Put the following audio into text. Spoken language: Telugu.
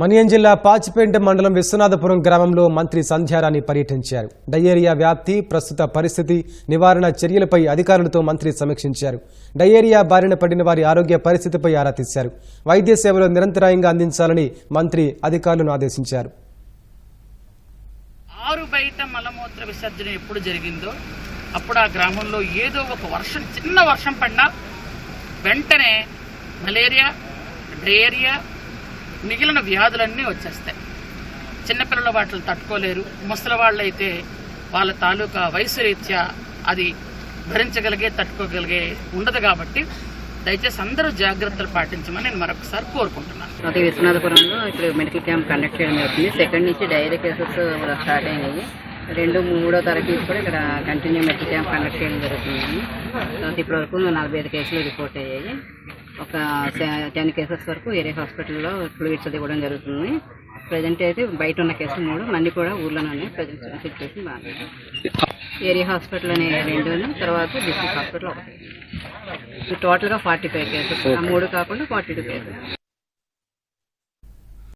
మనియం జిల్లా పాచిపేంట మండలం విశ్వనాథపురం గ్రామంలో మంత్రి సంధ్యారాణి పర్యటించారు. డయేరియా వ్యాప్తి ప్రస్తుత పరిస్థితి నివారణ చర్యలపై అధికారులతో మంత్రి సమీక్షించారు. డయేరియా బారిన పడిన వారి ఆరోగ్య పరిస్థితిపై ఆరా తీశారు. వైద్య సేవలు నిరంతరాయంగా అందించాలని మంత్రి అధికారులను ఆదేశించారు. ఆరు బయట మలమూత్ర విసర్జన ఎప్పుడు జరిగిందో అప్పుడు ఆ గ్రామంలో ఏదో ఒక వర్షం చిన్న వర్షం పడినా వెంటనే మలేరియా డయేరియా మిగిలిన వ్యాధులన్నీ వచ్చేస్తాయి. చిన్నపిల్లల వాటిని తట్టుకోలేరు. ముసలి వాళ్ళైతే వాళ్ళ తాలూకా వయసు రీత్యా అది భరించగలిగే తట్టుకోగలిగే ఉండదు కాబట్టి దయచేసి అందరూ జాగ్రత్తలు పాటించమని నేను మరొకసారి కోరుకుంటున్నాను. అది విశ్వనాథపురంలో ఇప్పుడు మెడికల్ క్యాంప్ కండక్ట్ చేయడం జరుగుతుంది. సెకండ్ నుంచి డైరీ కేసెస్ స్టార్ట్ అయినాయి. రెండు మూడో తరగతి కూడా ఇక్కడ కంటిన్యూ మెడికల్ క్యాంప్ కండక్ట్ చేయడం జరుగుతుంది. ఇప్పటివరకు ఇప్పటి వరకు నలభై ఐదు కేసులు రిపోర్ట్ అయ్యాయి. ఒక టెన్ కేసెస్ వరకు ఏరియా హాస్పిటల్లో ఫ్లూయిడ్స్ అది ఇవ్వడం జరుగుతుంది. ప్రజెంట్ అయితే బయట ఉన్న కేసులు మూడు మళ్ళీ కూడా ఊర్లోనే ఉన్నాయి ప్రజెంట్ సిచ్యువేషన్ బాగా ఏరియా హాస్పిటల్ అనే రెండు తర్వాత డిస్ట్రిక్ట్ హాస్పిటల్ ఒకటి. టోటల్గా ఫార్టీ ఫైవ్ కేసెస్ ఆ మూడు కాకుండా ఫార్టీ టూ కేసెస్